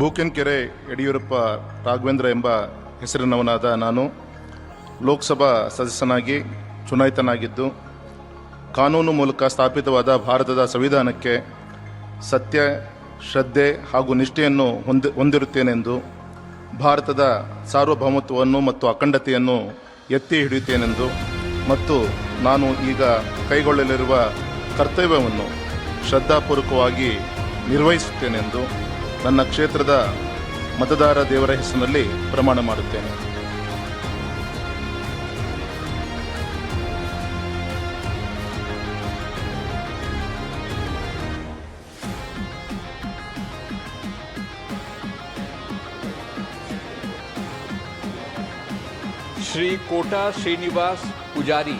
ಬೂಕೆನ್ಕೆರೆ ಯಡಿಯೂರಪ್ಪ ರಾಘವೇಂದ್ರ ಎಂಬ ಹೆಸರಿನವನಾದ ನಾನು ಲೋಕಸಭಾ ಸದಸ್ಯನಾಗಿ ಚುನಾಯಿತನಾಗಿದ್ದು, ಕಾನೂನು ಮೂಲಕ ಸ್ಥಾಪಿತವಾದ ಭಾರತದ ಸಂವಿಧಾನಕ್ಕೆ ಸತ್ಯ, ಶ್ರದ್ಧೆ ಹಾಗೂ ನಿಷ್ಠೆಯನ್ನು ಹೊಂದಿ, ಹೊಂದಿರುತ್ತೇನೆಂದು, ಭಾರತದ ಸಾರ್ವಭೌಮತ್ವವನ್ನು ಮತ್ತು ಅಖಂಡತೆಯನ್ನು ಎತ್ತಿ ಹಿಡಿಯುತ್ತೇನೆಂದು ಮತ್ತು ನಾನು ಈಗ ಕೈಗೊಳ್ಳಲಿರುವ ಕರ್ತವ್ಯವನ್ನು ಶ್ರದ್ಧಾಪೂರ್ವಕವಾಗಿ ನಿರ್ವಹಿಸುತ್ತೇನೆಂದು ನನ್ನ ಕ್ಷೇತ್ರದ ಮತದಾರ ದೇವರ ಹೆಸರಿನಲ್ಲಿ ಪ್ರಮಾಣ ಮಾಡುತ್ತೇನೆ श्री कोटा श्रीनिवास पुजारी